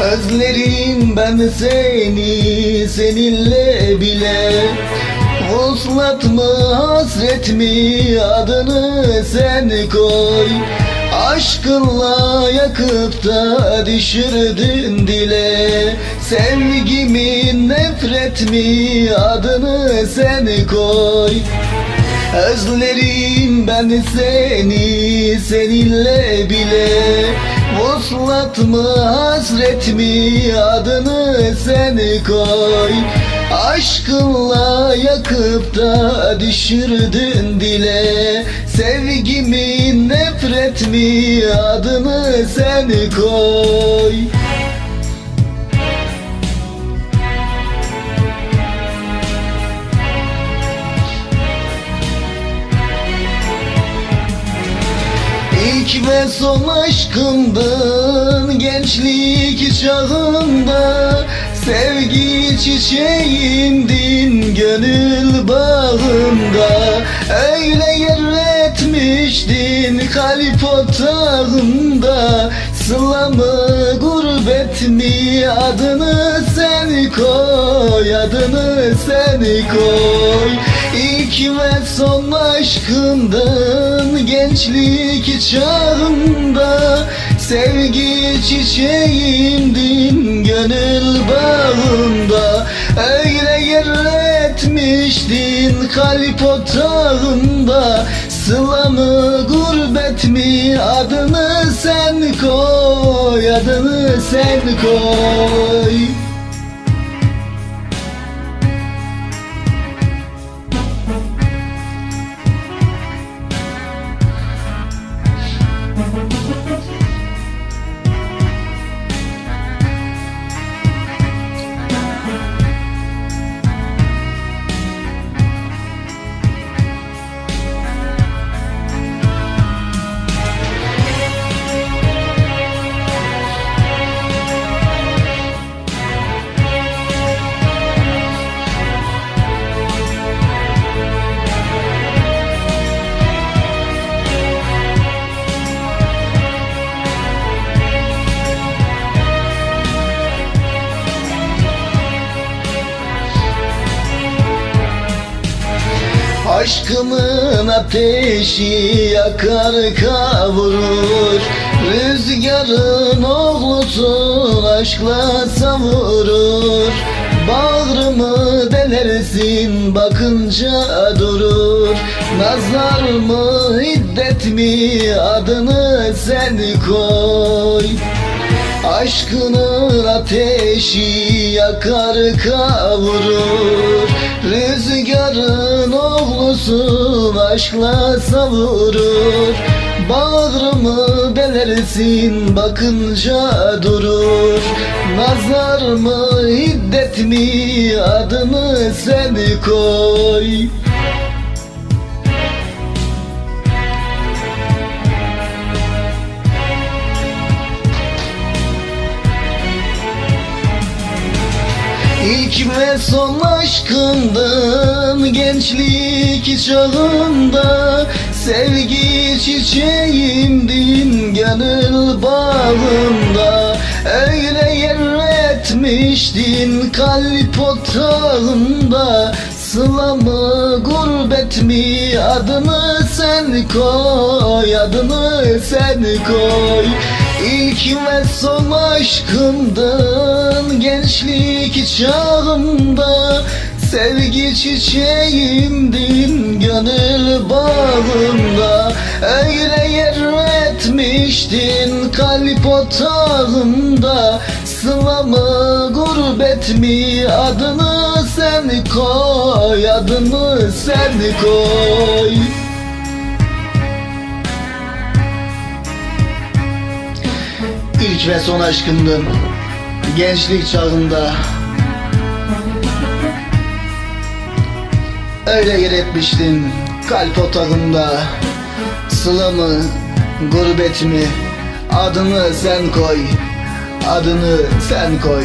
Özlerim ben seni seninle bile. Vuslat mı hasret mi adını sen koy. Aşkınla yakıp da düşürdün dile. Sevgimin nefret mi adını sen koy. Özlerim ben seni seninle bile Vuslat mı hasret mi adını sen koy. Aşkınla yakıp da düşürdün dile. Sevgimin nefret mi adını sen koy Ve son aşkımdın gençlik çağında. Sevgi çiçeğimdin gönül bağında. Öyle yer etmiştin kalp otağında. Sıla mı gurbet mi adını sen koy Adını sen koy İlk ve son aşkımdın gençlik çağımda Sevgi çiçeğimdin gönül bağında. Öyle yer etmiştin kalp otağında Sıla mı gurbet mi? Adını sen koy Adını sen koy Aşkımın ateşi yakar kavurur. Rüzgarın oğlusun aşkla savurur. Bağrımı delersin bakınca durur. Nazar mı hiddet mi adını sen koy. Aşkının ateşi yakar kavurur Rüzgarın oğlusun aşkla savurur. Bağrımı delersin bakınca durur. Nazar mı hiddet mi adını sen koy İlk ve son aşkımdın gençlik çağında Sevgi çiçeğimdin gönül bağında. Öyle yer etmiştin kalp otağında Sıla mı gurbet mi? Adını sen koy Adını sen koy İlk ve son aşkımdın gençlik çağımda. Sevgi çiçeğimdin gönül bağımda. Öyle yer etmiştin kalp otağımda Sıla mı gurbet mi adını sen koy Adını sen koy İlk ve son aşkımdın Gençlik çağında. Öyle yer etmiştin kalp otağında. Sıla mı gurbet mi? Adını sen koy. Adını sen koy